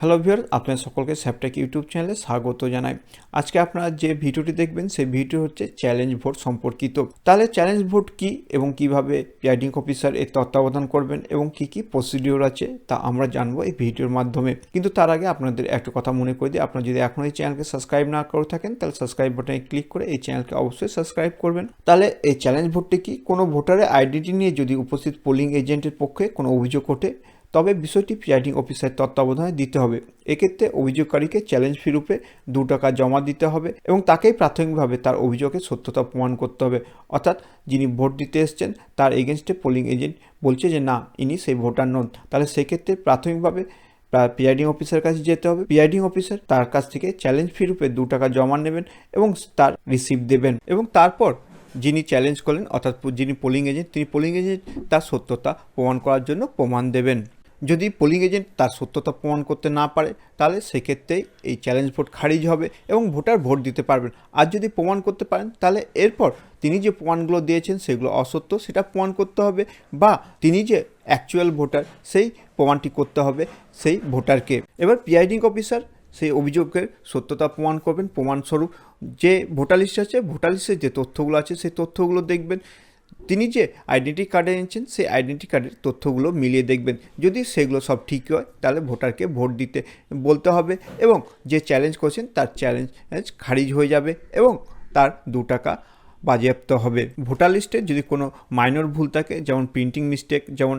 Hello viewer আপনার সকলকে স্যাপটেক YouTube চ্যানেলে স্বাগত জানাই। আজকে আপনারা যে ভিডিওটি দেখবেন, সেই ভিডিও হচ্ছে চ্যালেঞ্জ ভোট সম্পর্কিত। তাহলে চ্যালেঞ্জ ভোট কি এবং কীভাবে প্রিয়াইডিং অফিসার এর তত্ত্বাবধান করবেন এবং কি কি প্রসিডিওর আছে, তা আমরা জানব এই ভিডিওর মাধ্যমে। কিন্তু তার আগে আপনাদের একটা কথা মনে করে দিই, আপনারা যদি এখনও এই চ্যানেলকে সাবস্ক্রাইব না করে থাকেন, তাহলে সাবস্ক্রাইব বাটনে ক্লিক করে এই চ্যানেলকে অবশ্যই সাবস্ক্রাইব করবেন। তাহলে এই চ্যালেঞ্জ ভোটটি কি কোনো ভোটারের আইডেন্টি নিয়ে যদি উপস্থিত পোলিং এজেন্টের পক্ষে কোনো অভিযোগ ওঠে তবে বিষয়টি প্রিজাইডিং অফিসার তত্ত্বাবধানে দিতে হবে। এক্ষেত্রে অভিযোগকারীকে চ্যালেঞ্জ ফি রূপে দু টাকা জমা দিতে হবে এবং তাকেই প্রাথমিকভাবে তার অভিযোগের সত্যতা প্রমাণ করতে হবে। অর্থাৎ যিনি ভোট দিতে এসছেন, তার এগেনস্টে পোলিং এজেন্ট বলছে যে, না, ইনি সেই ভোটার নন। তাহলে সেক্ষেত্রে প্রাথমিকভাবে পিআইডিং অফিসারের কাছে যেতে হবে। পিআইডিং অফিসার তার কাছ থেকে চ্যালেঞ্জ ফি রূপে দু টাকা জমা নেবেন এবং তার রিসিপ্ট দেবেন এবং তারপর যিনি চ্যালেঞ্জ করলেন, অর্থাৎ যিনি পোলিং এজেন্ট, তিনি পোলিং এজেন্ট, তার সত্যতা প্রমাণ করার জন্য প্রমাণ দেবেন। যদি পোলিং এজেন্ট তার সত্যতা প্রমাণ করতে না পারে, তাহলে সেক্ষেত্রেই এই চ্যালেঞ্জ ভোট খারিজ হবে এবং ভোটার ভোট দিতে পারবেন। আর যদি প্রমাণ করতে পারেন, তাহলে এরপর তিনি যে প্রমাণগুলো দিয়েছেন, সেগুলো অসত্য, সেটা প্রমাণ করতে হবে বা তিনি যে অ্যাকচুয়াল ভোটার সেই প্রমাণটি করতে হবে সেই ভোটারকে। এবার প্রিয়াইডিং অফিসার সেই অভিযোগের সত্যতা প্রমাণ করবেন। প্রমাণস্বরূপ যে ভোটার লিস্ট আছে ভোটার লিস্টের যে তথ্যগুলো আছে, সেই তথ্যগুলো দেখবেন। তিনি যে আইডেন্টি কার্ডে এনেছেন, সেই আইডেন্টি কার্ডের তথ্যগুলো মিলিয়ে দেখবেন। যদি সেগুলো সব ঠিক হয়, তাহলে ভোটারকে ভোট দিতে বলতে হবে এবং যে চ্যালেঞ্জ করছেন, তার চ্যালেঞ্জ খারিজ হয়ে যাবে এবং তার দু টাকা বাজেয়াপ্ত হবে। ভোটার লিস্টে যদি কোনো মাইনর ভুল থাকে, যেমন প্রিন্টিং মিস্টেক যেমন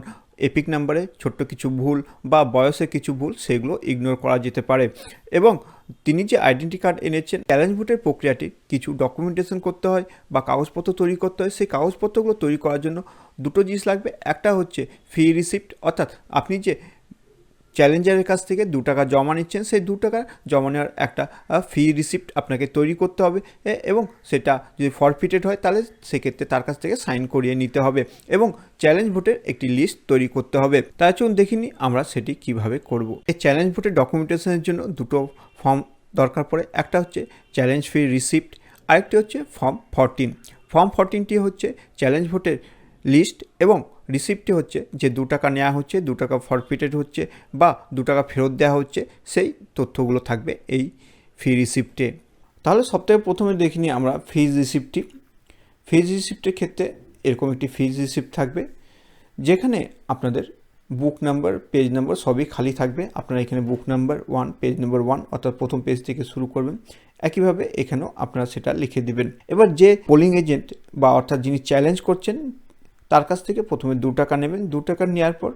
এপিক নাম্বারে ছোট্ট কিছু ভুল বা বয়সে কিছু ভুল সেগুলো ইগনোর করা যেতে পারে। এবং তিনি যে আইডেন্টি কার্ড এনেছেন চ্যালেঞ্জ ভোটের প্রক্রিয়াটি কিছু ডকুমেন্টেশন করতে হয় বা কাগজপত্র তৈরি করতে হয়। সেই কাগজপত্রগুলো তৈরি করার জন্য দুটো জিনিস লাগবে। একটা হচ্ছে ফি রিসিপ্ট অর্থাৎ আপনি যে চ্যালেঞ্জারের কাছ থেকে দু টাকা জমা নিচ্ছেন। সেই দু টাকা জমা নেওয়ার একটা ফি রিসিপ্ট আপনাকে তৈরি করতে হবে এবং সেটা যদি ফরফিটেড হয়, তাহলে সেক্ষেত্রে তার কাছ থেকে সাইন করিয়ে নিতে হবে, এবং চ্যালেঞ্জ ভোটের একটি লিস্ট তৈরি করতে হবে। তাই চলুন দেখিনি আমরা সেটি কীভাবে করব। এই চ্যালেঞ্জ ভোটের ডকুমেন্টেশনের জন্য দুটো ফর্ম দরকার পড়ে। একটা হচ্ছে চ্যালেঞ্জ ফি রিসিপ্ট আরেকটি হচ্ছে ফর্ম ফরটিন ফর্ম ফরটিনটি হচ্ছে চ্যালেঞ্জ ভোটের লিস্ট এবং রিসিপ্টটি হচ্ছে যে দু টাকা নেওয়া হচ্ছে, দু টাকা ফরফিটেড হচ্ছে বা দু টাকা ফেরত দেওয়া হচ্ছে, সেই তথ্যগুলো থাকবে এই ফি রিসিপ্টে। তাহলে সবথেকে প্রথমে দেখে নিই আমরা ফিজ রিসিপ্টটি। ফিজ রিসিপ্টের ক্ষেত্রে এরকম একটি ফিজ রিসিপ্ট থাকবে, যেখানে আপনাদের বুক নাম্বার পেজ নাম্বার সবই খালি থাকবে। আপনারা এখানে book number one page number one অর্থাৎ প্রথম পেজ থেকে শুরু করবেন। একইভাবে এখানেও আপনারা সেটা লিখে দিবেন। এবার যে পোলিং এজেন্ট বা অর্থাৎ যিনি চ্যালেঞ্জ করছেন তার কাছ থেকে প্রথমে দু টাকা নেবেন, দু টাকা নেওয়ার পর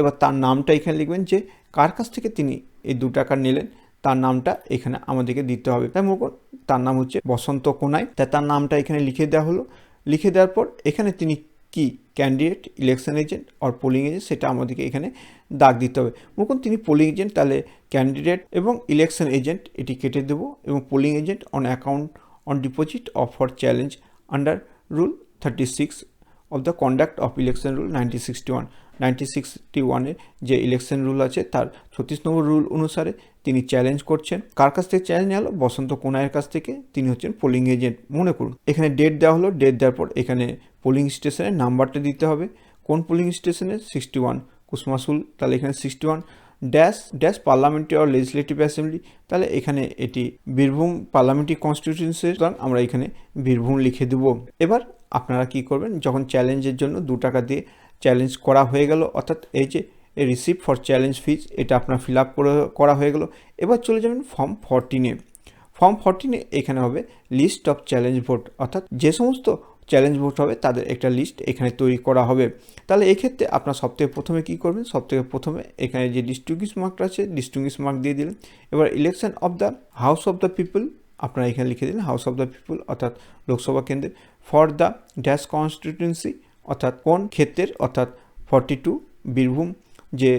এবার তার নামটা এখানে লিখবেন যে কার কাছ থেকে তিনি এই দু টাকা নিলেন, তার নামটা এখানে আমাদেরকে দিতে হবে। তাই মনে তার নাম হচ্ছে বসন্ত কোনাই। তাই তার নামটা এখানে লিখে দেওয়া হলো। লিখে দেওয়ার পর এখানে তিনি কি ক্যান্ডিডেট ইলেকশন এজেন্ট আর পোলিং এজেন্ট সেটা আমাদেরকে এখানে দাগ দিতে হবে। মনে তিনি পোলিং এজেন্ট তাহলে ক্যান্ডিডেট এবং ইলেকশন এজেন্ট এটি কেটে দেবো এবং polling agent on account on deposit of for challenge under rule thirty six of the conduct of election rule nineteen sixty one sixty ওয়ানের যে ইলেকশন রুল আছে, তার ছত্রিশ নম্বর রুল অনুসারে তিনি চ্যালেঞ্জ করছেন। কার কাছ থেকে চ্যালেঞ্জ নেওয়া হলো? বসন্ত কোনায়ের কাছ থেকে। তিনি হচ্ছেন পোলিং এজেন্ট মনে করুন, এখানে ডেট দেওয়া হলো। ডেট দেওয়ার পর এখানে পোলিং স্টেশনের নাম্বারটা দিতে হবে। কোন পোলিং স্টেশনে সিক্সটি ওয়ান কুসমাসুল, তাহলে এখানে sixty one dash dash parliamentary or legislative assembly তাহলে এখানে এটি বীরভূম পার্লামেন্টারি কনস্টিটিউন্সি আমরা এখানে বীরভূম লিখে দেব। এবার আপনারা কি করবেন? যখন চ্যালেঞ্জের জন্য দু টাকা দিয়ে চ্যালেঞ্জ করা হয়ে গেল, অর্থাৎ এই যে রিসিপ্ট ফর চ্যালেঞ্জ ফিজ এটা আপনার ফিল আপ করে, করা হয়ে গেল। এবার চলে যাবেন ফর্ম ফরটিনে ফর্ম ফরটিনে এখানে হবে লিস্ট অফ চ্যালেঞ্জ ভোট অর্থাৎ যে সমস্ত চ্যালেঞ্জ ভোট হবে, তাদের একটা লিস্ট এখানে তৈরি করা হবে। তাহলে এক্ষেত্রে আপনার সবথেকে প্রথমে কী করবেন? সবথেকে প্রথমে এখানে যে ডিস্ট্রিবিউস মার্কটা আছে ডিস্ট্রিবিউস মার্ক দিয়ে দিলেন। এবার election of the house of the people আপনারা এখানে লিখে দিলেন হাউস অফ দ্য পিপল অর্থাৎ লোকসভা কেন্দ্রে। ফর দ্য ড্যাশ কনস্টিটিউন্সি অর্থাৎ কোন ক্ষেত্রের, অর্থাৎ ফর্টি টু বীরভূম যে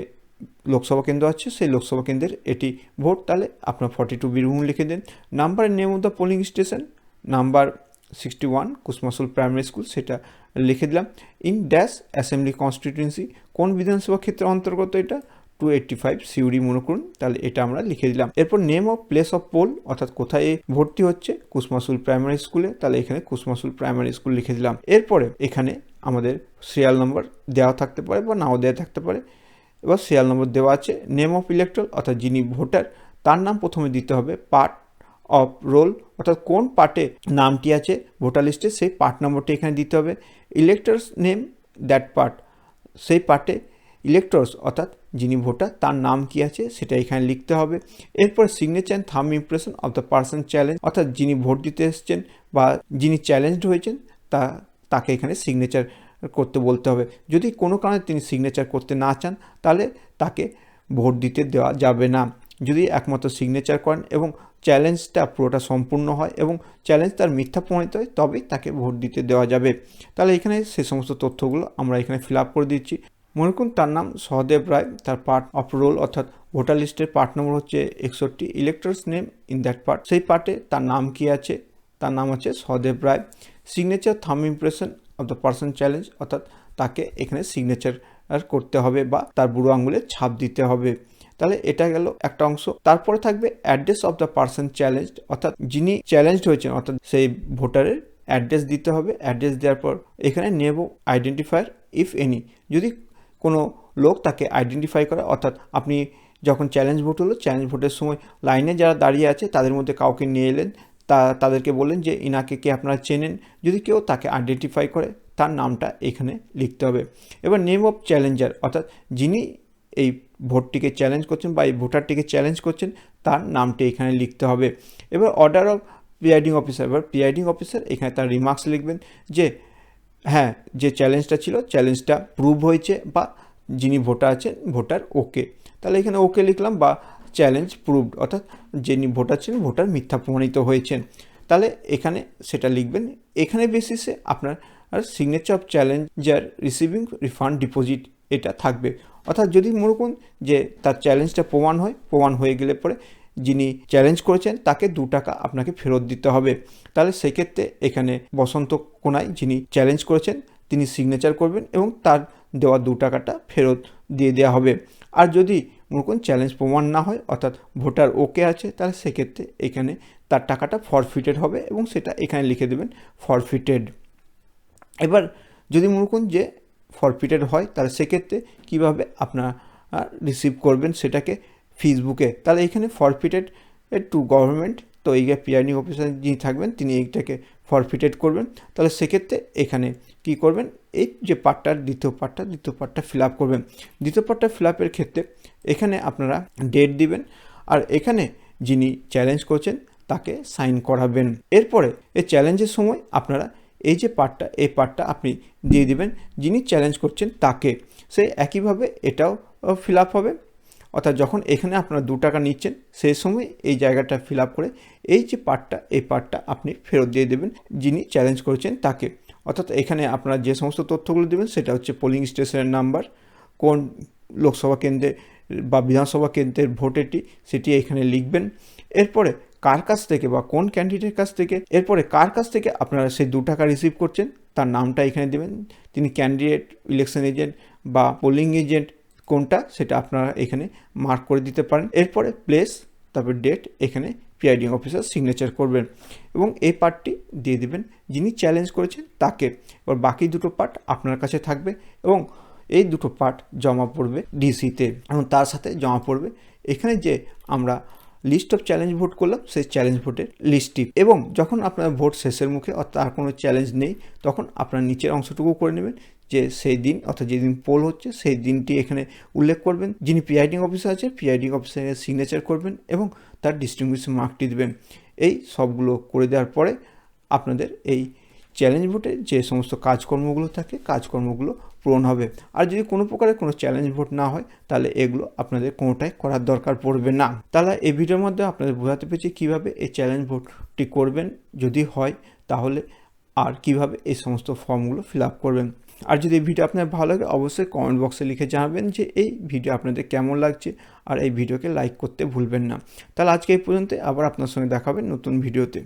লোকসভা কেন্দ্র আছে, সেই লোকসভা কেন্দ্রের এটি ভোট, তাহলে আপনার ফর্টি টু বীরভূম লিখে দেন। Number name of the polling station number sixty one Kusmasul primary school সেটা লিখে দিলাম। ইন ড্যাশ অ্যাসেম্বলি কনস্টিটিউন্সি কোন বিধানসভা ক্ষেত্রের অন্তর্গত এটা? টু এইট্টি ফাইভ সিউড়ি মনে করুন, তাহলে এটা আমরা লিখে দিলাম। এরপর name of place of poll অর্থাৎ কোথায় ভর্তি হচ্ছে কুসমাসুল প্রাইমারি স্কুলে তাহলে এখানে কুসমাসুল প্রাইমারি স্কুল লিখে দিলাম। এরপরে এখানে আমাদের সিরিয়াল নাম্বার দেওয়া থাকতে পারে বা নাও দেওয়া থাকতে পারে। এবার সিরিয়াল নম্বর দেওয়া আছে নেম অফ ইলেকট্রল অর্থাৎ যিনি ভোটার, তার নাম প্রথমে দিতে হবে পার্ট অফ রোল অর্থাৎ কোন পার্টে নামটি আছে, ভোটার লিস্টে সেই পার্ট নম্বরটি এখানে দিতে হবে। ইলেক্টরস নেম দ্যাট পার্ট সেই পার্টে ইলেক্টরস অর্থাৎ যিনি ভোটার, তার নাম কি আছে সেটা এখানে লিখতে হবে। এরপর signature and thumb impression of the person challenge অর্থাৎ যিনি ভোট দিতে এসেছেন বা যিনি চ্যালেঞ্জড হয়েছেন, তা, তাকে এখানে সিগনেচার করতে বলতে হবে। যদি কোনো কারণে তিনি সিগনেচার করতে না চান, তাহলে তাকে ভোট দিতে দেওয়া যাবে না। যদি একমাত্র সিগনেচার করেন এবং চ্যালেঞ্জটা পুরোটা সম্পূর্ণ হয় এবং চ্যালেঞ্জ তার মিথ্যা প্রমাণিত হয়, তবেই তাকে ভোট দিতে দেওয়া যাবে। তাহলে এখানে সে সমস্ত তথ্যগুলো আমরা এখানে ফিল আপ করে দিচ্ছি। মনে করুন তার নাম সহদেব রায়, তার পার্ট অফ রোল অর্থাৎ ভোটার লিস্টের পার্ট নম্বর হচ্ছে একষট্টি electors name in that part সেই পার্টে তার নাম কি আছে? তার নাম হচ্ছে Sahadev Ray. Signature thumb impression of the person challenge অর্থাৎ তাকে এখানে সিগনেচার করতে হবে বা তার বুড়ো আঙুলে ছাপ দিতে হবে। তাহলে এটা গেল একটা অংশ। তারপরে থাকবে address of the person challenge অর্থাৎ যিনি চ্যালেঞ্জড হয়েছেন, অর্থাৎ সেই ভোটারের অ্যাড্রেস দিতে হবে। অ্যাড্রেস দেওয়ার পর এখানে নেব আইডেন্টিফায়ার ইফ এনি যদি কোনো লোক তাকে আইডেন্টিফাই করে। অর্থাৎ আপনি যখন চ্যালেঞ্জ ভোট হলো চ্যালেঞ্জ ভোটের সময় লাইনে যারা দাঁড়িয়ে আছে, তাদের মধ্যে কাউকে নিয়ে এলেন। তা, তাদেরকে বললেন যে, ইনাকে কে আপনারা চেনেন? যদি কেউ তাকে আইডেন্টিফাই করে, তার নামটা এখানে লিখতে হবে। এবার নেম অফ চ্যালেঞ্জার অর্থাৎ যিনি এই ভোটটিকে চ্যালেঞ্জ করছেন বা এই ভোটারটিকে চ্যালেঞ্জ করছেন, তার নামটি এখানে লিখতে হবে। এবার অর্ডার অফ প্রিয়াইডিং অফিসার এবার প্রিয়াইডিং অফিসার এখানে তার রিমার্কস লিখবেন যে হ্যাঁ যে চ্যালেঞ্জটা ছিল চ্যালেঞ্জটা প্রুভ হয়েছে বা যিনি ভোটার আছেন ভোটার ওকে তাহলে এখানে ওকে লিখলাম বা চ্যালেঞ্জ প্রুভড অর্থাৎ যিনি ভোটার ছিলেন ভোটার মিথ্যা প্রমাণিত হয়েছেন। তাহলে এখানে সেটা লিখবেন। এখানে বেসিসে আপনার আর signature of challenger receiving refund deposit এটা থাকবে। অর্থাৎ যদি মনে করুন যে তার চ্যালেঞ্জটা প্রমাণ হয়, প্রমাণ হয়ে গেলে পরে যিনি চ্যালেঞ্জ করেছেন, তাকে দু টাকা আপনাকে ফেরত দিতে হবে। তাহলে সেক্ষেত্রে এখানে বসন্ত কোনায় যিনি চ্যালেঞ্জ করেছেন, তিনি সিগনেচার করবেন এবং তার দেওয়া দু টাকাটা ফেরত দিয়ে দেওয়া হবে। আর যদি মনে চ্যালেঞ্জ প্রমাণ না হয়, অর্থাৎ ভোটার ওকে আছে, তাহলে সেক্ষেত্রে এখানে তার টাকাটা ফরফিটেড হবে এবং সেটা এখানে লিখে দেবেন ফরফিটেড এবার যদি মনে যে ফরফিটেড হয়, তাহলে সেক্ষেত্রে কীভাবে আপনার রিসিভ করবেন, সেটাকে ফেসবুকে। তাহলে এখানে ফরফিটেড টু গভর্নমেন্ট তো এই পিআরনি অফিসার যিনি থাকবেন, তিনি এইটাকে ফরফিটেড করবেন। তাহলে সেক্ষেত্রে এখানে কি করবেন? এই যে পার্টটার দ্বিতীয় পার্টটা দ্বিতীয় পার্টটা ফিল আপ করবেন। দ্বিতীয় পার্টটা ফিল আপের ক্ষেত্রে এখানে আপনারা ডেট দিবেন আর এখানে যিনি চ্যালেঞ্জ করছেন, তাকে সাইন করাবেন। এরপরে এই চ্যালেঞ্জের সময় আপনারা এই যে পার্টটা এই পার্টটা আপনি দিয়ে দিবেন। যিনি চ্যালেঞ্জ করছেন, তাকে। সে একইভাবে এটাও ফিল আপ হবে। অর্থাৎ যখন এখানে আপনারা দু টাকা নিচ্ছেন, সেই সময় এই জায়গাটা ফিল করে এই যে পার্টটা, এই পার্টটা আপনি ফেরত দিয়ে দেবেন যিনি চ্যালেঞ্জ করেছেন তাকে। অর্থাৎ এখানে আপনারা যে সমস্ত তথ্যগুলো দেবেন, সেটা হচ্ছে পোলিং স্টেশনের নাম্বার কোন লোকসভা কেন্দ্রে বা বিধানসভা কেন্দ্রের ভোট এটি, সেটি এখানে লিখবেন। এরপরে কার কাছ থেকে বা কোন ক্যান্ডিডেটের কাছ থেকে, এরপরে কার কাছ থেকে আপনারা সেই দু টাকা রিসিভ করছেন, তার নামটা এখানে দেবেন। তিনি ক্যান্ডিডেট ইলেকশন এজেন্ট বা পোলিং এজেন্ট কোনটা সেটা আপনারা এখানে মার্ক করে দিতে পারেন। এরপরে প্লেস তারপর ডেট এখানে পিআইডিং অফিসার সিগনেচার করবেন এবং এই পার্টটি দিয়ে দেবেন। যিনি চ্যালেঞ্জ করেছেন তাকে। এবার বাকি দুটো পার্ট আপনার কাছে থাকবে এবং এই দুটো পার্ট জমা পড়বে ডিসিতে এবং তার সাথে জমা পড়বে। এখানে যে আমরা লিস্ট অফ চ্যালেঞ্জ ভোট করলাম, সেই চ্যালেঞ্জ ভোটের লিস্টটি এবং যখন আপনার ভোট শেষের মুখে আর কোনো চ্যালেঞ্জ নেই, তখন আপনার নিচের অংশটুকু করে নেবেন। যে সেই দিন, অর্থাৎ যেদিন পোল হচ্ছে, সেই দিনটি এখানে উল্লেখ করবেন। যিনি পিআইডিং অফিসার আছে পিআইডিং অফিসারের সিগনেচার করবেন এবং তার ডিস্ট্রিবিউশন মার্কটি দেবেন। এই সবগুলো করে দেওয়ার পরে আপনাদের এই চ্যালেঞ্জ ভোটে যে সমস্ত কাজকর্মগুলো থাকে, কাজকর্মগুলো পূরণ হবে। আর যদি কোনো প্রকারের কোনো চ্যালেঞ্জ ভোট না হয়, তাহলে এগুলো আপনাদের কোনোটাই করার দরকার পড়বে না। তাহলে এই ভিডিওর মধ্যে আপনাদের বোঝাতে পেরেছি কীভাবে এই চ্যালেঞ্জ ভোটটি করবেন। যদি হয়, তাহলে আর কীভাবে এই সমস্ত ফর্মগুলো ফিল আপ করবেন? আর যদি এই ভিডিও আপনার ভালো লাগে, অবশ্যই কমেন্ট বক্সে লিখে জানাবেন যে এই ভিডিও আপনাদের কেমন লাগছে আর এই ভিডিওকে লাইক করতে ভুলবেন না। তাহলে আজকে এই পর্যন্ত আবার আপনার সঙ্গে দেখাবেন নতুন ভিডিওতে।